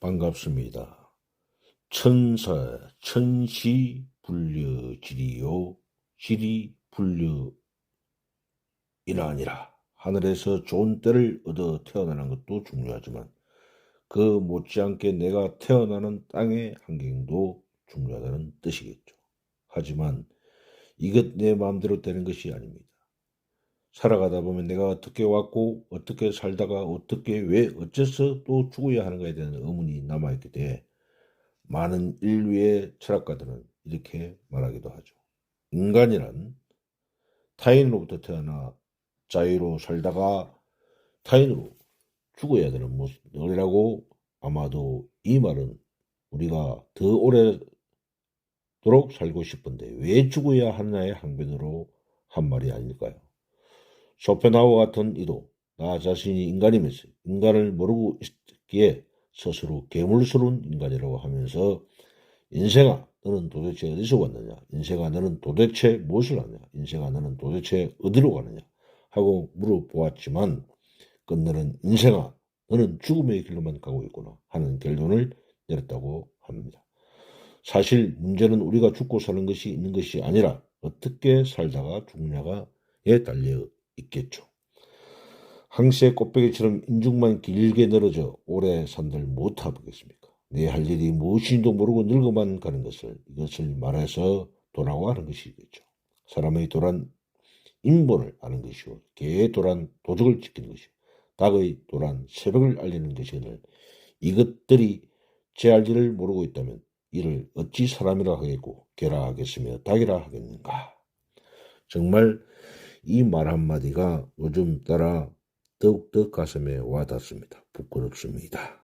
반갑습니다. 천사, 천시 불려지리요, 지리 불려이라니라. 하늘에서 좋은 때를 얻어 태어나는 것도 중요하지만 그 못지않게 내가 태어나는 땅의 환경도 중요하다는 뜻이겠죠. 하지만 이것 내 마음대로 되는 것이 아닙니다. 살아가다 보면 내가 어떻게 왔고 어떻게 살다가 어떻게 왜 어째서 또 죽어야 하는가에 대한 의문이 남아있게 돼 많은 인류의 철학가들은 이렇게 말하기도 하죠. 인간이란 타인으로부터 태어나 자유로 살다가 타인으로 죽어야 되는 모습이라고 아마도 이 말은 우리가 더 오래도록 살고 싶은데 왜 죽어야 하느냐의 항변으로 한 말이 아닐까요? 쇼펜하우어 같은 이도 나 자신이 인간이면서 인간을 모르고 있기에 스스로 괴물스러운 인간이라고 하면서 인생아 너는 도대체 어디서 왔느냐? 인생아 너는 도대체 무엇을 하냐? 인생아 너는 도대체 어디로 가느냐? 하고 물어보았지만 끝내는 인생아 너는 죽음의 길로만 가고 있구나 하는 결론을 내렸다고 합니다. 사실 문제는 우리가 죽고 사는 것이 있는 것이 아니라 어떻게 살다가 죽냐가에 달려 있겠죠. 항세 꽃배기처럼 인중만 길게 늘어져 오래 산들 못하겠습니까? 내할 일이 무엇인지도 모르고 늙어만 가는 것을 이것을 말해서 도라고 하는 것이겠죠. 사람의 도란 인본을 아는 것이요 개의 도란 도적을 지키는 것이요 닭의 도란 새벽을 알리는 것이거늘 이것들이 제 할 일을 모르고 있다면 이를 어찌 사람이라 하겠고 개라 하겠으며 닭이라 하겠는가? 정말 이 말 한마디가 요즘 따라 더욱더 가슴에 와닿습니다. 부끄럽습니다.